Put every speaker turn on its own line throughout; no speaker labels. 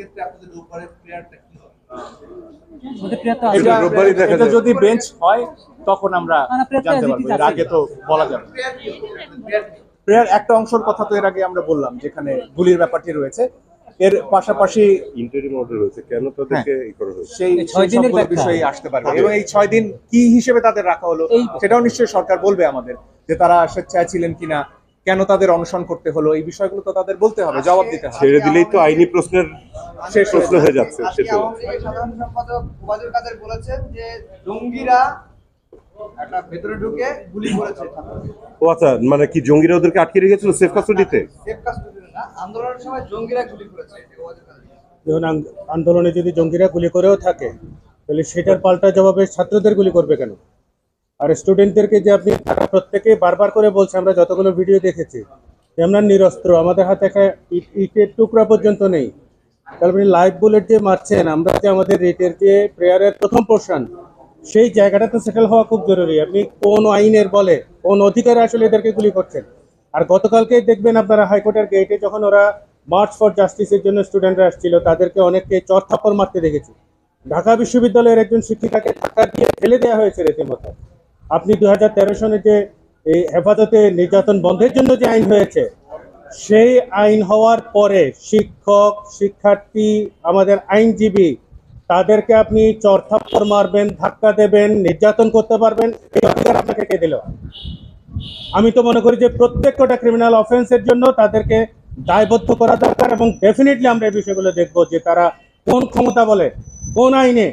সেক্ষেত্রে আপনাদের প্রেয়ারটা কি হবে?
এটা।
যদি বেঞ্চ হয় তখন আমরা জানতে পারব। এর আগে তো বলা যাবে।
প্রেয়ার
একটা অংশের কথা তো এর আগে আমরা বললাম যেখানে গুলির ব্যাপারটি রয়েছে। এর পাশাপাশি
ইন্টারিম অর্ডার হয়েছে কেন তাদেরকে ই করা হয়েছে?
সেই
ছয় দিনের
বিষয়ে আসতে পারবে। এবং এই ছয় দিন কি হিসেবে তাদের রাখা হলো সেটাও নিশ্চয়ই সরকার বলবে আমাদের যে তারা স্বেচ্ছায় ছিলেন কিনা। কেন তাদের অনশন করতে হলো? এই বিষয়গুলো তো তাদের বলতে হবে জবাব দিতে হবে।
ছেড়ে দিলেই তো আইনি প্রশ্নের
শেষ
প্রশ্ন হয়ে যাচ্ছে
আজকে
সেটাই।
আওয়ামী লীগের সাধারণ সম্পাদক ওবায়দুল কাদের বলেছেন যে জঙ্গিরা একটা ভেতরে ঢুকে গুলি করেছে।
ও আচ্ছা মানে কি জঙ্গিরা ওদেরকে আটকে রেখেছিল সেফ কাস্টডিতে
সেফ কাস্টডিতে না আন্দোলনের সময় জঙ্গিরা গুলি করেছে এটা ওবায়দুল কাদের।
যখন আন্দোলনে যদি জঙ্গিরা গুলি করেও থাকে তাহলে সেটার পাল্টা জবাবে ছাত্রদের গুলি করবে কেন? আর স্টুডেন্টদেরকে যে আপনি প্রত্যেকেই বারবার করে বলছে, আমরা যতগুলো ভিডিও দেখেছি আমরা নিরস্ত্র, আমাদের হাতে একটা ইট- ইটের টুকরা পর্যন্ত নেই। আপনি লাইভ বুলেট যে মারছেন, আমরা যে আমাদের রিটের যে প্রেয়ারের প্রথম পোর্শন সেই জায়গাটাতে সেটেল হওয়া খুব জরুরি। আপনি কোন আইনের বলে, কোন অধিকারে আসলে এদেরকে গুলি করছেন? আর গতকালকে দেখবেন আপনারা হাইকোর্টের গেটে যখন ওরা মার্চ ফর জাস্টিসের জন্য স্টুডেন্টরা আসছিল, তাদেরকে অনেককে চর থাপ্পড় মারতে দেখেছি। ঢাকা বিশ্ববিদ্যালয়ের একজন শিক্ষিকাকে ধাক্কা দিয়ে ফেলে দেওয়া হয়েছে রীতিমতো। আপনি দু হাজার তেরো সনে যে এই হেফাজতে নির্যাতন বন্ধের জন্য যে আইন হয়েছে, সেই আইন হওয়ার পরে শিক্ষক, শিক্ষার্থী, আমাদের আইনজীবী, তাদেরকে আপনি চরথাপ্পর মারবেন, ধাক্কা দেবেন, নির্যাতন করতে পারবেন, এই অধিকার আপনাকে কে দিল? আমি তো মনে করি যে প্রত্যেকটা ক্রিমিনাল অফেন্সের জন্য তাদেরকে দায়বদ্ধ করা দরকার এবং ডেফিনেটলি আমরা এই বিষয়গুলো দেখব যে তারা কোন ক্ষমতা বলে, কোন আইনে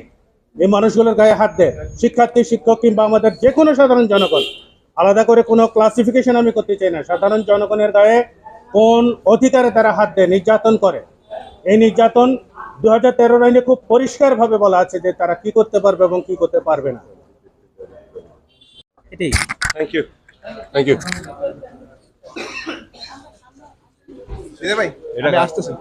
এই মানুষগুলোর গায়ে হাত দেয়। শিক্ষার্থী শিক্ষক কিংবা আমাদের যে কোনো সাধারণ জনগণ। আলাদা করে কোনো ক্লাসিফিকেশন আমি করতে চাই না। সাধারণ জনগণের গায়ে কোন অধিকারে তারা হাত দেয় নির্যাতন করে। এই নির্যাতন দু হাজার তেরো আইনে খুব পরিষ্কারভাবে বলা আছে যে তারা কি করতে পারবে এবং কি করতে পারবে না।
এটাই।
থ্যাংক ইউ থ্যাংক ইউ
ভাই
এটা
আসতেছি।